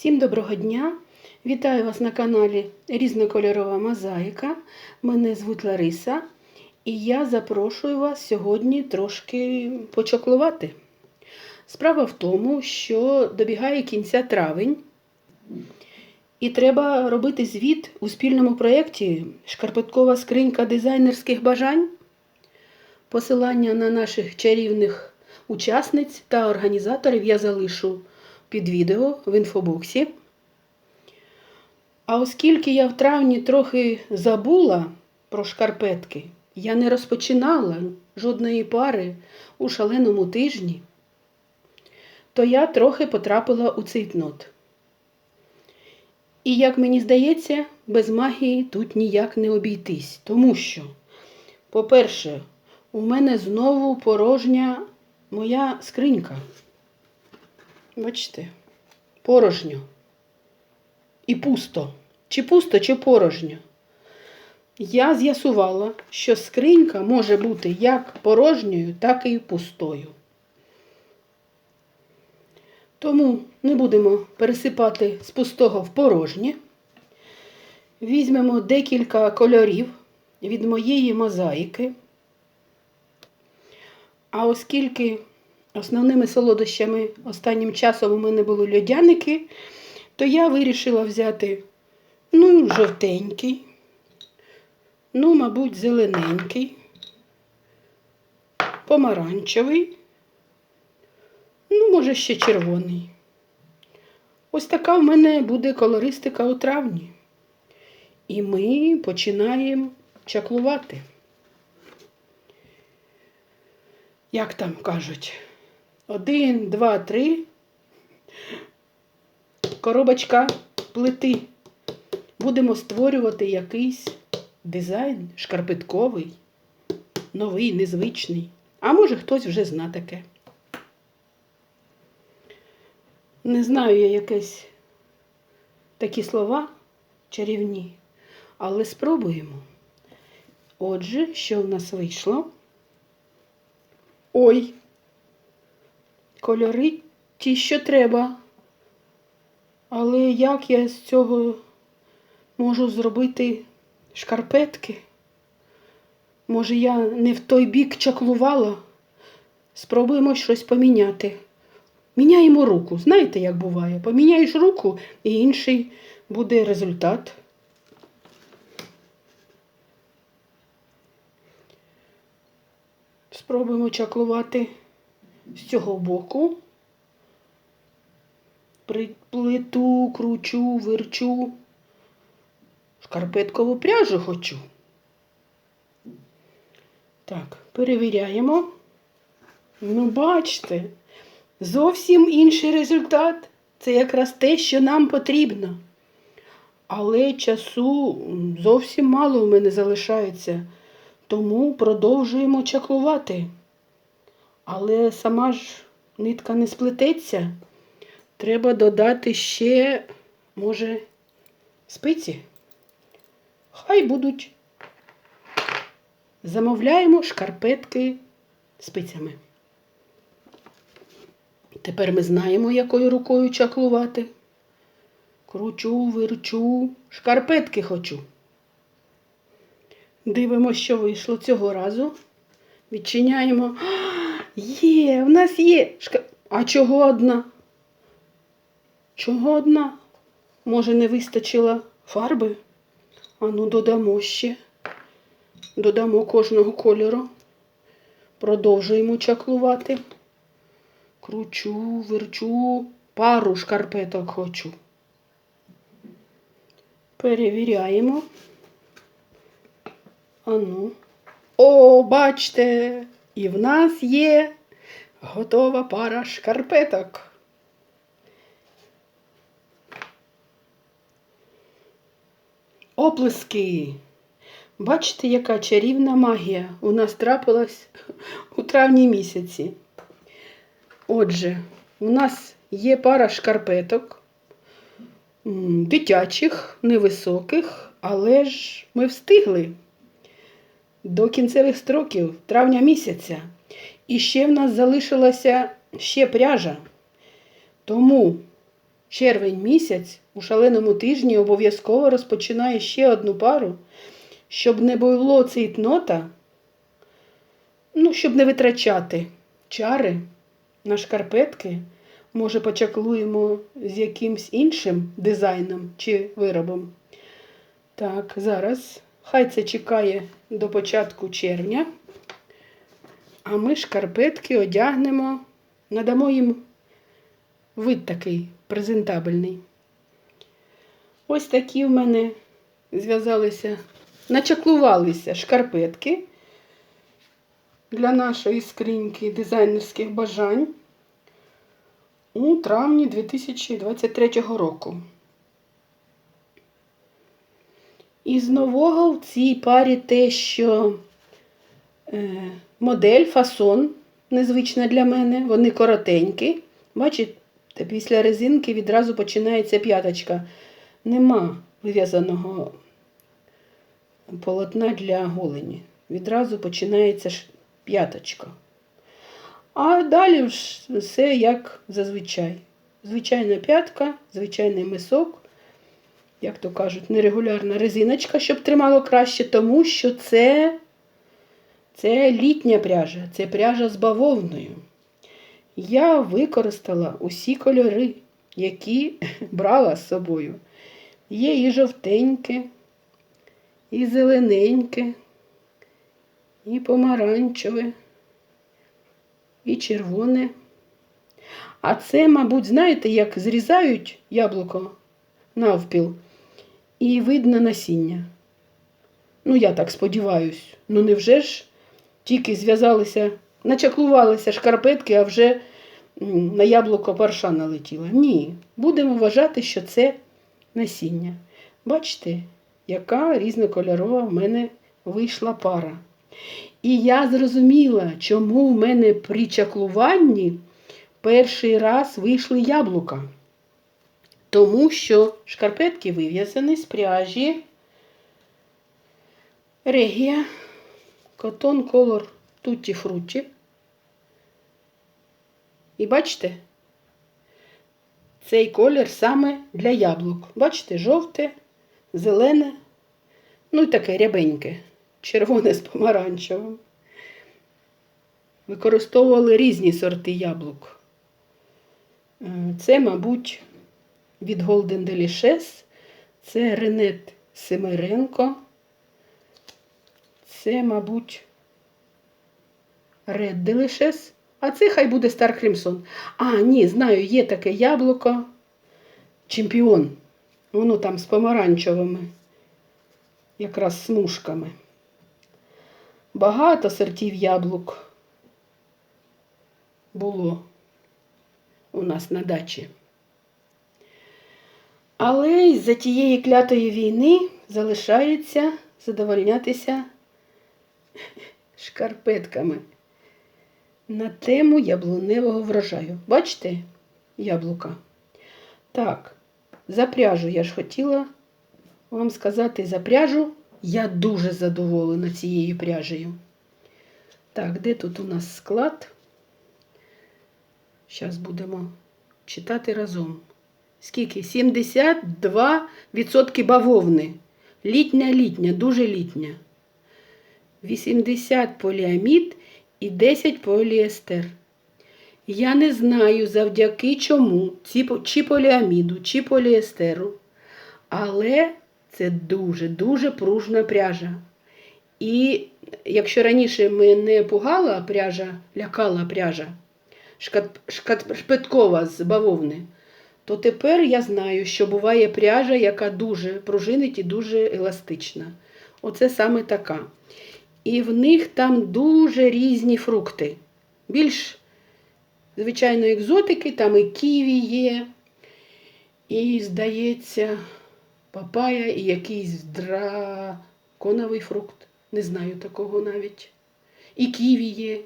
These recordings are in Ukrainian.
Всім доброго дня! Вітаю вас на каналі Різнокольорова Мозаїка. Мене звуть Лариса, і я запрошую вас сьогодні трошки почоклувати. Справа в тому, що добігає кінця травень, і треба робити звіт у спільному проєкті Шкарпеткова скринька дизайнерських бажань. Посилання на наших чарівних учасниць та організаторів я залишу під відео в інфобоксі. А оскільки я в травні трохи забула про шкарпетки, я не розпочинала жодної пари у шаленому тижні, то я трохи потрапила у цейтнот. І, як мені здається, без магії тут ніяк не обійтись. Тому що, по-перше, у мене знову порожня моя скринька. Бачите, порожньо. І пусто. Чи пусто, чи порожньо. Я з'ясувала, що скринька може бути як порожньою, так і пустою. Тому не будемо пересипати з пустого в порожнє. Візьмемо декілька кольорів від моєї мозаїки. А оскільки основними солодощами останнім часом у мене були льодяники, то я вирішила взяти ну, жовтенький, ну, мабуть, зелененький, помаранчевий, ну, може, ще червоний. Ось така в мене буде колористика у травні. І ми починаємо чаклувати. Як там кажуть? Один, два, три. Коробочка плити. Будемо створювати якийсь дизайн шкарпетковий, новий, незвичний. А може хтось вже зна таке. Не знаю я якесь такі слова чарівні, але спробуємо. Отже, що в нас вийшло? Ой, кольори ті, що треба. Але як я з цього можу зробити шкарпетки? Може, я не в той бік чаклувала? Спробуємо щось поміняти. Міняємо руку. Знаєте, як буває? Поміняєш руку і інший буде результат. Спробуємо чаклувати з цього боку. Плиту, кручу, верчу. Шкарпеткову пряжу хочу. Так, перевіряємо. Ну, бачите, зовсім інший результат. Це якраз те, що нам потрібно. Але часу зовсім мало у мене залишається. Тому продовжуємо чаклувати. Але сама ж нитка не сплететься. Треба додати ще, може, спиці. Хай будуть. Замовляємо шкарпетки спицями. Тепер ми знаємо, якою рукою чаклувати. Кручу, вирчу, шкарпетки хочу. Дивимося, що вийшло цього разу. Відчиняємо. Є, в нас є. А чого одна? Чого одна? Може, не вистачило фарби? Ану, додамо ще. Додамо кожного кольору. Продовжуємо чаклувати. Кручу, верчу, пару шкарпеток хочу. Перевіряємо. Ану. О, бачите, і в нас є готова пара шкарпеток. Оплески. Бачите, яка чарівна магія у нас трапилась у травні місяці. Отже, у нас є пара шкарпеток, дитячих, невисоких, але ж ми встигли до кінцевих строків травня місяця. І ще в нас залишилася ще пряжа. Тому червень місяць у шаленому тижні обов'язково розпочинає ще одну пару, щоб не було цейтнота, ну, щоб не витрачати чари на шкарпетки. Може, почаклуємо з якимсь іншим дизайном чи виробом. Так, зараз. Хай це чекає до початку червня. А ми шкарпетки одягнемо, надамо їм вид такий презентабельний. Ось такі в мене зв'язалися, начаклувалися шкарпетки для нашої скриньки дизайнерських бажань у травні 2023 року. Із нового в цій парі те, що е, модель, фасон незвична для мене, вони коротенькі. Бачите, після резинки відразу починається п'яточка. Нема вив'язаного полотна для голені. Відразу починається п'яточка. А далі все як зазвичай. Звичайна п'ятка, звичайний мисок, як то кажуть, нерегулярна резиночка, щоб тримало краще, тому що це, це літня пряжа, це пряжа з бавовною. Я використала усі кольори, які брала з собою. Є і жовтеньке, і зелененьке, і помаранчеве, і червоне. А це, мабуть, знаєте, як зрізають яблуко навпіл, і видно насіння. Ну, я так сподіваюсь. Ну, невже ж тільки зв'язалися, начаклувалися шкарпетки, а вже на яблуко парша налетіла. Ні, будемо вважати, що це насіння. Бачите, яка різнокольорова в мене вийшла пара. І я зрозуміла, чому в мене при чаклуванні перший раз вийшли яблука. Тому що шкарпетки вив'язані з пряжі Регія Cotton Color Tutti Frutti. І бачите, цей колір саме для яблук. Бачите, жовте, зелене, ну і таке рябеньке, червоне з помаранчевим. Використовували різні сорти яблук. Е, Це, мабуть, від Golden Delicious, це Ренет Семеренко. Це, мабуть, Red Delicious. А це хай буде Star Crimson. А, ні, знаю, є таке яблуко. Чемпіон. Воно там з помаранчевими, якраз смужками. Багато сортів яблук було у нас на дачі. Але із-за тієї клятої війни залишається задовольнятися шкарпетками на тему яблуневого врожаю. Бачите яблука? Так, за пряжу я ж хотіла вам сказати за пряжу. Я дуже задоволена цією пряжею. Так, де тут у нас склад? Зараз будемо читати разом. Скільки? 72% бавовни. Літня літня, дуже літня. 80 поліамід і 10 поліестер. Я не знаю завдяки чому, чи поліаміду, чи поліестеру. Але це дуже-дуже пружна пряжа. І якщо раніше мене пугала пряжа, лякала пряжа шкат, шкат, шпеткова з бавовни, то тепер я знаю, що буває пряжа, яка дуже пружинить і дуже еластична. Оце саме така. І в них там дуже різні фрукти. Більш, звичайно, екзотики, там і ківі є, і, здається, папая і якийсь драконовий фрукт. Не знаю такого навіть. І ківі є.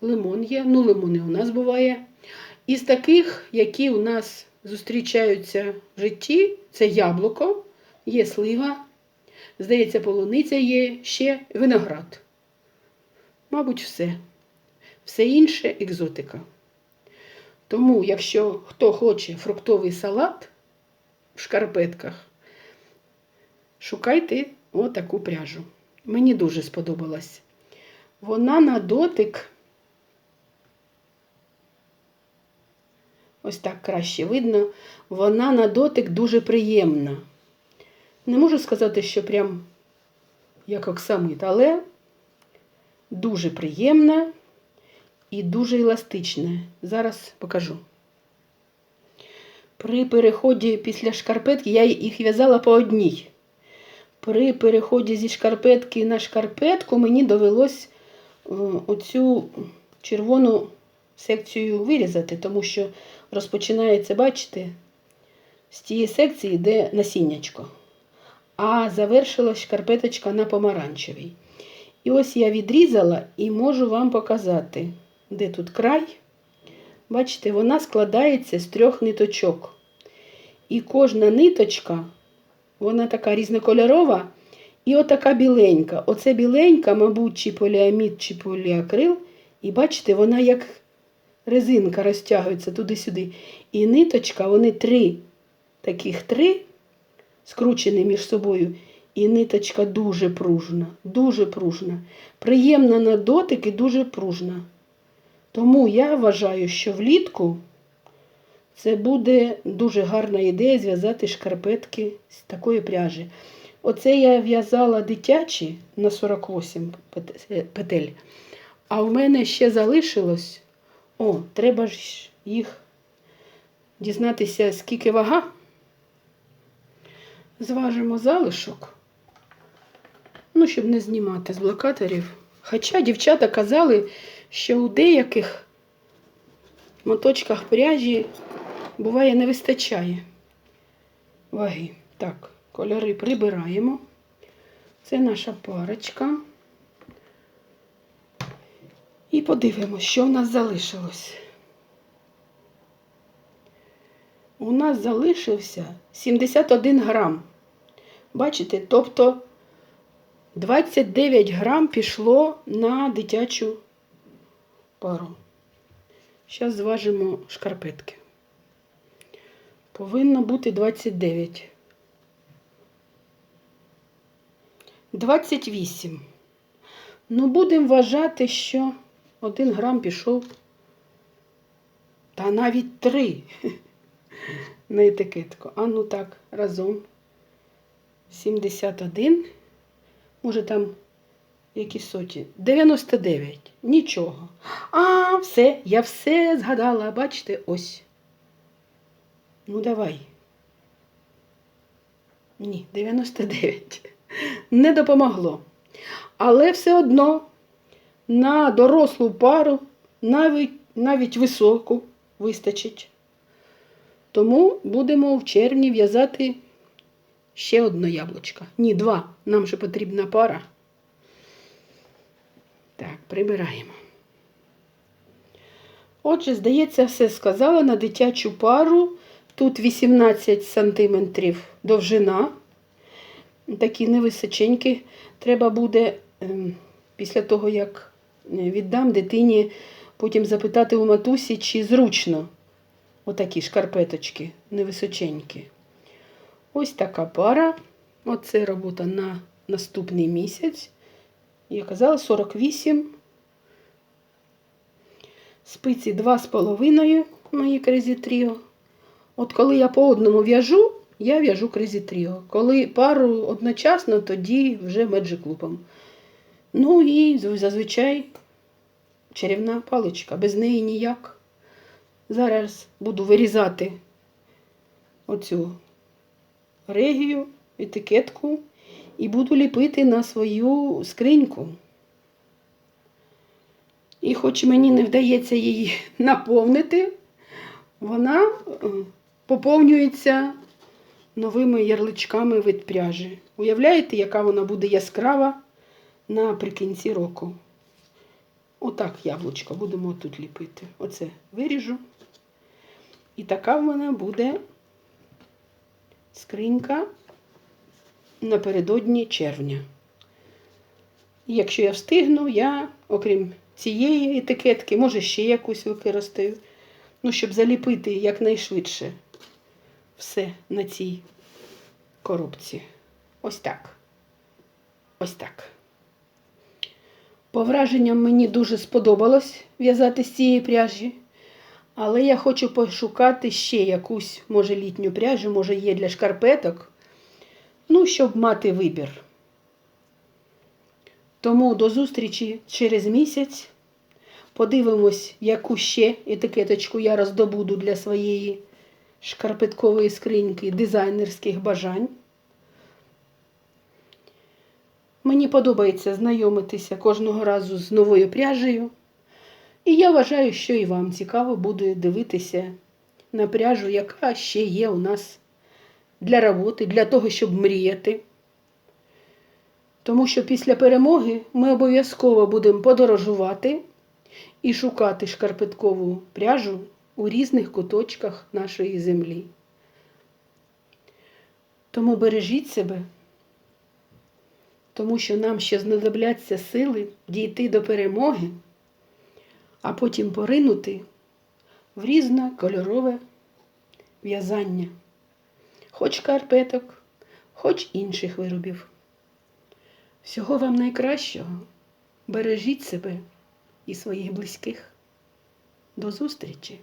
Лимон є. Ну, лимони у нас буває. Із таких, які у нас зустрічаються в житті, це яблуко, є слива, здається, полуниця є, ще виноград. Мабуть, все. Все інше екзотика. Тому, якщо хто хоче фруктовий салат в шкарпетках, шукайте отаку пряжу. Мені дуже сподобалась. Вона на дотик. Ось так краще видно. Вона на дотик дуже приємна. Не можу сказати, що прям як оксамит, але дуже приємна і дуже еластична. Зараз покажу. При переході після шкарпетки я їх в'язала по одній. При переході зі шкарпетки на шкарпетку мені довелось е, оцю червону секцію вирізати, тому що розпочинається, бачите, з тієї секції, де насіннячко. А завершилась шкарпеточка на помаранчевій. І ось я відрізала і можу вам показати, де тут край. Бачите, вона складається з трьох ниточок. І кожна ниточка, вона така різнокольорова і отака біленька. Оце біленька, мабуть, чи поліамід, чи поліакрил. І бачите, вона як резинка розтягується туди-сюди. І ниточка, вони три, таких три, скручені між собою. І ниточка дуже пружна, дуже пружна. Приємна на дотик і дуже пружна. Тому я вважаю, що влітку це буде дуже гарна ідея зв'язати шкарпетки з такої пряжі. Оце я в'язала дитячі на 48 петель. А в мене ще залишилось. О, треба ж їх дізнатися, скільки вага. Зважимо залишок. Ну, щоб не знімати з блокаторів. Хоча дівчата казали, що у деяких моточках пряжі буває не вистачає ваги. Так, кольори прибираємо. Це наша парочка. І подивимось, що в нас залишилось. У нас залишився 71 грам. Бачите, тобто 29 грам пішло на дитячу пару. Зараз зважимо шкарпетки. Повинно бути 29. 28. Ну, будемо вважати, що 1 грам пішов. Та навіть 3 на етикетку. А ну так, разом. 71. Може там які соті? 99. Нічого. А, все, я все згадала. Бачите, ось. Ну, давай. Ні, 99. Не допомогло. Але все одно на дорослу пару, навіть, навіть високу, вистачить. Тому будемо в червні в'язати ще одне яблучко. Ні, два. Нам же потрібна пара. Так, прибираємо. Отже, здається, все сказала на дитячу пару. Тут 18 сантиметрів довжина. Такі невисоченькі. Треба буде ем, після того, як віддам дитині, потім запитати у матусі, чи зручно отакі шкарпеточки невисоченькі. Ось така пара. Оце робота на наступний місяць. Я казала 48. Спиці 2,5 мої Crazy Trio. От коли я по одному в'яжу, я в'яжу Crazy Trio. Коли пару одночасно, тоді вже Magic Loop. Ну і зазвичай чарівна паличка. Без неї ніяк. Зараз буду вирізати оцю регію, етикетку і буду ліпити на свою скриньку. І хоч мені не вдається її наповнити, вона е, поповнюється новими ярличками від пряжі. Уявляєте, яка вона буде яскрава наприкінці року? Отак яблучко будемо тут ліпити. Оце виріжу. І така в мене буде скринька напередодні червня. І якщо я встигну, я, окрім цієї етикетки, може ще якусь використаю, ну, щоб заліпити якнайшвидше все на цій коробці. Ось так. Ось так. По враженням мені дуже сподобалось в'язати з цієї пряжі. Але я хочу пошукати ще якусь, може, літню пряжу, може, є для шкарпеток. Ну, щоб мати вибір. Тому до зустрічі через місяць. Подивимось, яку ще етикеточку я роздобуду для своєї шкарпеткової скриньки дизайнерських бажань. Мені подобається знайомитися кожного разу з новою пряжею. І я вважаю, що і вам цікаво буде дивитися на пряжу, яка ще є у нас для роботи, для того, щоб мріяти. Тому що після перемоги ми обов'язково будемо подорожувати і шукати шкарпеткову пряжу у різних куточках нашої землі. Тому бережіть себе, тому що нам ще знадобляться сили дійти до перемоги, а потім поринути в різне кольорове в'язання, хоч шкарпеток, хоч інших виробів. Всього вам найкращого. Бережіть себе і своїх близьких. До зустрічі!